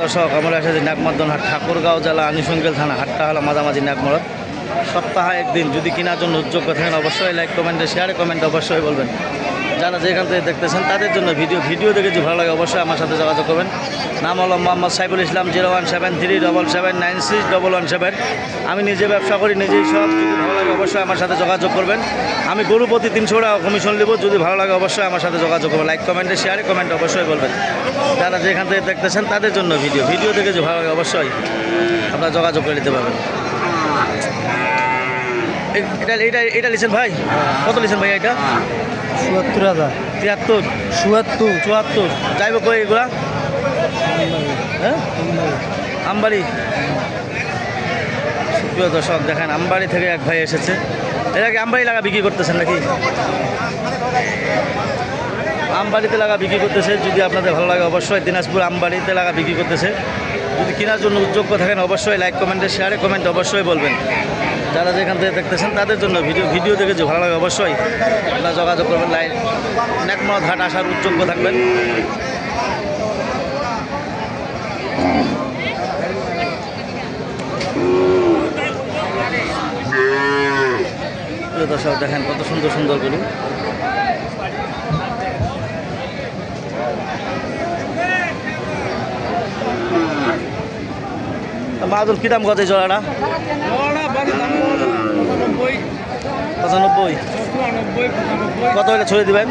দর্শক, আমরা এসেছি নাকমাদন হাট, ঠাকুরগাঁও জেলা আনিসঙ্গেল থানা, হাটটা হলো মাঝামাঝি নাকমরত সপ্তাহে একদিন, যদি কেনার জন্য উদ্যোগ থাকেন অবশ্যই লাইক কমেন্টে শেয়ারে কমেন্ট অবশ্যই বলবেন। যারা যেখান থেকে দেখতেছেন, তাদের জন্য ভিডিও ভিডিও দেখে যদি ভালো লাগে, অবশ্যই আমার সাথে যোগাযোগ করবেন। নাম হলো Mohammad Saiful Islam, zero one seven three double seven nine six double one seven. আমি নিজে ব্যবসা করি, নিজেই সব যদি ভালো লাগে, অবশ্যই আমার সাথে যোগাযোগ করবেন। আমি গরু প্রতি তিনশো টাকা কমিশন নেব, যদি ভালো লাগে, অবশ্যই আমার সাথে যোগাযোগ করবেন। লাইক কমেন্টে শেয়ারে কমেন্ট অবশ্যই বলবেন। যারা যেখান থেকে দেখতেছেন, তাদের জন্য ভিডিও। ভিডিও দেখে যদি ভালো লাগে, অবশ্যই আপনারা যোগাযোগ করে নিতে পারবেন। এটা এটা এটা লিখছেন ভাই? কত লিখছেন ভাই এটা? চুয়াত্তর হাজার। তিয়াত্তর। চুয়াত্তর। চুয়াত্তর। যাইব কই এগুলা? হ্যাঁ? আমবাড়ি। সুপ্রিয় দর্শক দেখেন আমবাড়ি থেকে এক ভাই এসেছে। এরা কি আমবাড়ি লাগা বিক্রি করতেছেন নাকি? আমবাড়িতে লাগা বিক্রি করতেছে। যদি আপনাদের ভালো লাগে অবশ্যই দিনাজপুর আমবাড়িতে লাগা বিক্রি করতেছে। যদি কেনার জন্য উদ্যোগ্য থাকেন অবশ্যই লাইক কমেন্টে শেয়ারে কমেন্ট অবশ্যই বলবেন। যারা যেখান থেকে দেখতেছেন, তাদের জন্য ভিডিও ভিডিও দেখে যে ভালো লাগে অবশ্যই আপনারা যোগাযোগ করবেন, লাইন নেকমত ঘাট আসার উদ্যোগ্য থাকবেন। দর্শক, দেখেন কত সুন্দর সুন্দর গরু। মাদুল কী দাম কত জোড়াটা? পঁচানব্বই। কত হলে ছড়িয়ে দিবেন?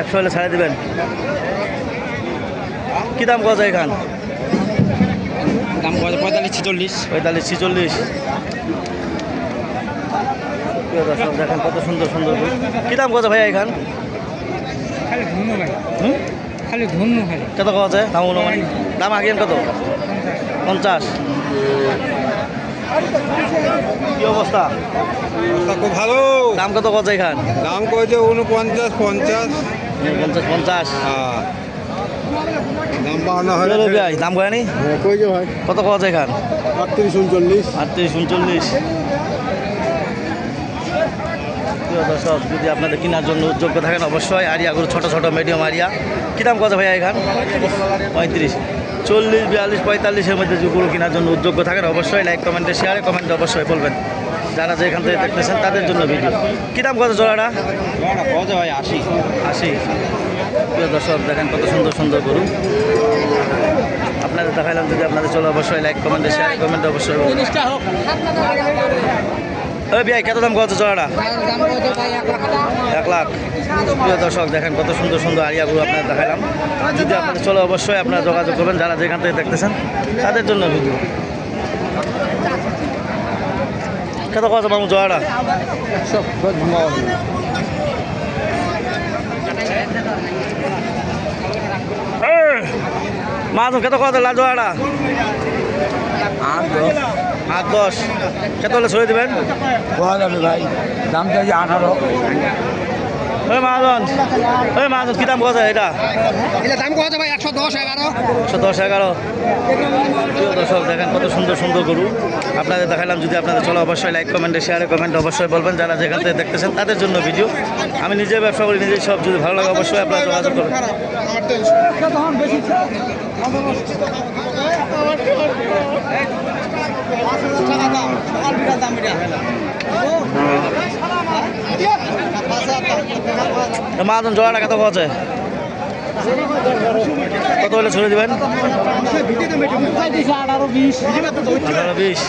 একশো হলে ছাড়িয়ে দিবেন। কী দাম কত এখান? দাম কত পঁয়তাল্লিশ ছিচল্লিশ। পঁয়তাল্লিশ ছিচল্লিশ। দেখেন কত সুন্দর সুন্দর। কী দাম কত ভাইয়া এখান? খালি ধন্য ভাই। হুম? খালি ধন্য খালি কত কত আছে দাম। দাম আগেন কত? পঞ্চাশ। কি অবস্থা? খুব ভালো। দাম কত কত এখান? দাম কয়েছে উনপঞ্চাশ পঞ্চাশ। পঞ্চাশ পঞ্চাশ। হ্যাঁ। দাম বাড়ানো হয় চলো ভাই দাম করে কয়েছে ভাই। কত কত আছে এখান? আটত্রিশ উনচল্লিশ। আটত্রিশ উনচল্লিশ। দর্শক যদি আপনাদের কেনার জন্য উদ্যোগ্য থাকেন অবশ্যই আরিয়াগুলো ছোটো ছোটো মিডিয়াম আরিয়া। কী দাম কত ভাইয়া এখান? পঁয়ত্রিশ। চল্লিশ বিয়াল্লিশ পঁয়তাল্লিশের মধ্যে যে গরু কেনার জন্য উদ্যোগ্য থাকেন অবশ্যই লাইক কমেন্টে শেয়ারে কমেন্টে অবশ্যই বলবেন। যারা যেখান থেকে দেখতেছেন তাদের জন্য ভিডিও কী দাম কত জোড়াটা? ভাই? আশি। আশি। প্রিয় দর্শক দেখেন কত সুন্দর সুন্দর গরু। আপনাদের দেখাইলাম যদি আপনাদের চলো অবশ্যই লাইক কমেন্টে শেয়ার কমেন্টে অবশ্যই। ওই ভাই, কত দাম কত জোড়াটা? এক লাখ। প্রিয় দর্শক, দেখেন কত সুন্দর সুন্দর আরিয়াগুলো আপনাদের দেখালাম। যদি আপনাদের চলো, অবশ্যই আপনারা যোগাযোগ করবেন, যারা যেখান থেকে দেখতেছেন, তাদের জন্য ভিডিও। কত কত মামু জোড়াটা? মাছ কত কত লাল জোড়াটা? আট দশ। কত হলে ছড়িয়ে দেবেন? পাওয়া যাবে ভাই দাম চাইছে আঠারো। ওই মাহাজন ওই মাহাজন কী দাম কত এটা? এটা দাম কত ভাই? একশো দশ এগারো। একশো দশ এগারো। প্রিয় দর্শক দেখেন কত সুন্দর সুন্দর গরু। আপনাদের দেখালাম যদি আপনাদের চলো অবশ্যই লাইক কমেন্টে শেয়ারে কমেন্ট অবশ্যই বলবেন। যারা যেখান থেকে দেখতেছেন তাদের জন্য ভিডিও আমি নিজে ব্যবসা করি নিজেই সব যদি ভালো লাগে অবশ্যই আপনারা যোগাযোগ করবেন মাহাজন জোড়াটা কত আছে কত হলে ছড়ে দিবেন? বিশ।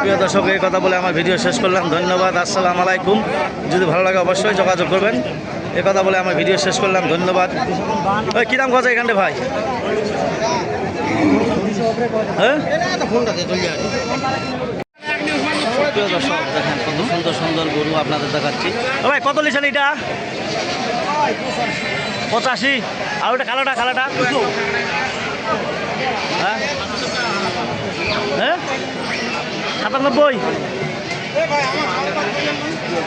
প্রিয় দর্শক, এই কথা বলে আমার ভিডিও শেষ করলাম। ধন্যবাদ, আসসালাম আলাইকুম। যদি ভালো লাগে অবশ্যই যোগাযোগ করবেন। এ কথা বলে আমার ভিডিও শেষ করলাম। ধন্যবাদ। ওই, কী কথা এখানে ভাই? হ্যাঁ? প্রিয় দর্শক দেখেন কত সুন্দর সুন্দর গরু আপনাদের দেখাচ্ছি। ভাই কত লিছেন এটা? পঁচাশি। আর ওটা কালোটা কালোটা? হ্যাঁ? হ্যাঁ? সাতানব্বই।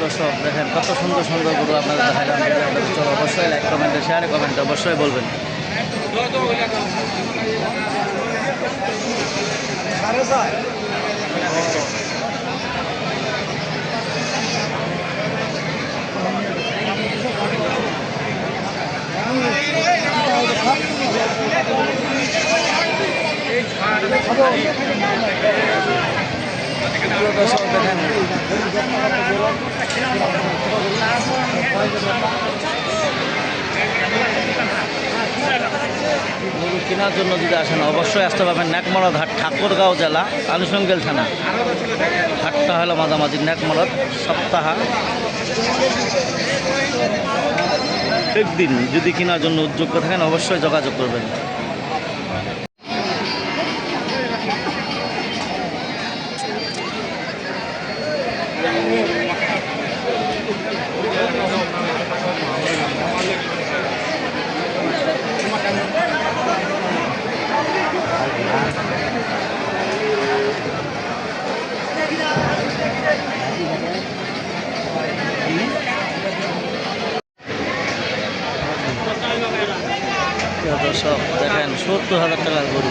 দর্শক দেখেন কত সুন্দর সুন্দর গরু আপনাদের দেখালাম। অবশ্যই লাইক কমেন্টে শেয়ারে কমেন্টে অবশ্যই বলবেন। সাড়ে ছয় দেখেন কেনার জন্য যদি আসেন, অবশ্যই আসতে পারবেন ন্যাকমরদ হাট, ঠাকুরগাঁও জেলা, আনুষঙ্গেল থানা। হাটটা হলো মাঝামাঝি ন্যাকমরদ সপ্তাহা। একদিন যদি কেনার জন্য উদ্যোগ থাকেন, অবশ্যই যোগাযোগ করবেন। সত্তর হাজার টাকার গরু